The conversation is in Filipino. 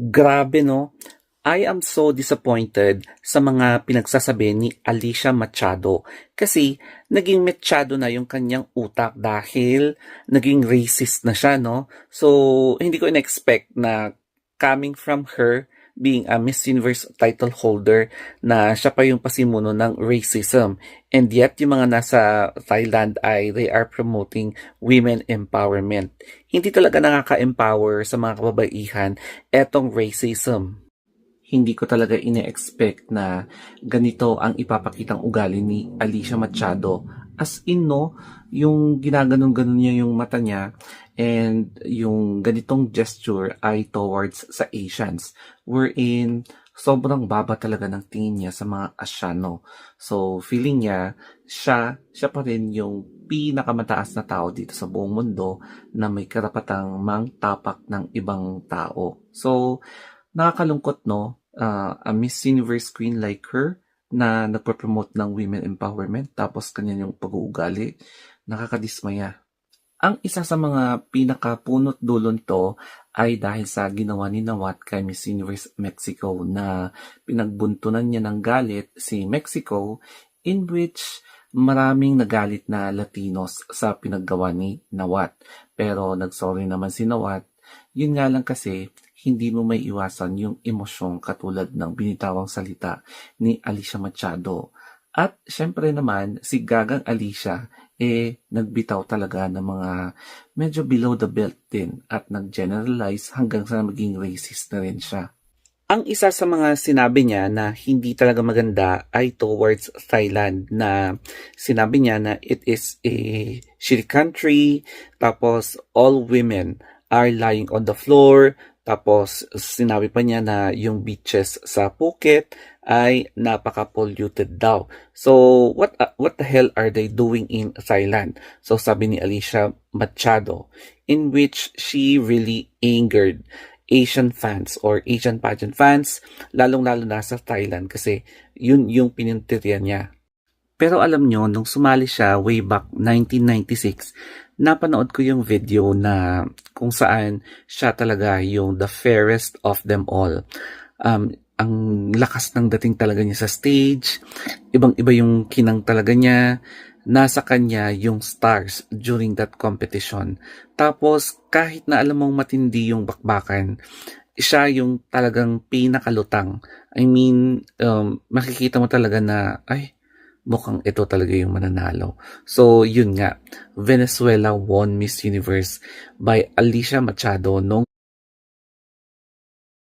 Grabe no. I am so disappointed sa mga pinagsasabi ni Alicia Machado kasi naging mechado na yung kanyang utak dahil naging racist na siya, no? So, hindi ko in-expect na coming from her being a Miss Universe title holder na siya pa yung pasimuno ng racism. And yet, yung mga nasa Thailand ay they are promoting women empowerment. Hindi talaga nakaka-empower sa mga kababaihan etong racism hindi ko talaga ine-expect na ganito ang ipapakitang ugali ni Alicia Machado. As in, no, yung ginaganon-ganon niya yung mata niya and yung ganitong gesture ay towards sa Asians. Wherein, sobrang baba talaga ng tingin niya sa mga Asyano. So, feeling niya, siya, siya pa rin yung pinakamataas na tao dito sa buong mundo na may karapatang mangtapak ng ibang tao. So, nakakalungkot, no? uh, a Miss Universe queen like her na nagpo-promote ng women empowerment tapos kanya yung pag-uugali, nakakadismaya. Ang isa sa mga pinakapunot dulon to ay dahil sa ginawa ni Nawat kay Miss Universe Mexico na pinagbuntunan niya ng galit si Mexico in which maraming nagalit na Latinos sa pinaggawa ni Nawat. Pero nagsorry naman si Nawat. Yun nga lang kasi hindi mo may iwasan yung emosyon katulad ng binitawang salita ni Alicia Machado. At syempre naman, si Gagang Alicia, eh, nagbitaw talaga ng mga medyo below the belt din at nag-generalize hanggang sa maging racist na rin siya. Ang isa sa mga sinabi niya na hindi talaga maganda ay towards Thailand na sinabi niya na it is a shitty country tapos all women are lying on the floor tapos sinabi pa niya na yung beaches sa Phuket ay napaka-polluted daw. So what uh, what the hell are they doing in Thailand? So sabi ni Alicia Machado in which she really angered Asian fans or Asian pageant fans, lalong-lalo na sa Thailand kasi yun yung pinintirya niya. Pero alam nyo, nung sumali siya way back 1996, napanood ko yung video na kung saan siya talaga yung the fairest of them all. Um, ang lakas ng dating talaga niya sa stage, ibang-iba yung kinang talaga niya, nasa kanya yung stars during that competition. Tapos, kahit na alam mong matindi yung bakbakan, siya yung talagang pinakalutang. I mean, um, makikita mo talaga na, ay, mukhang ito talaga yung mananalo. So, yun nga, Venezuela won Miss Universe by Alicia Machado noong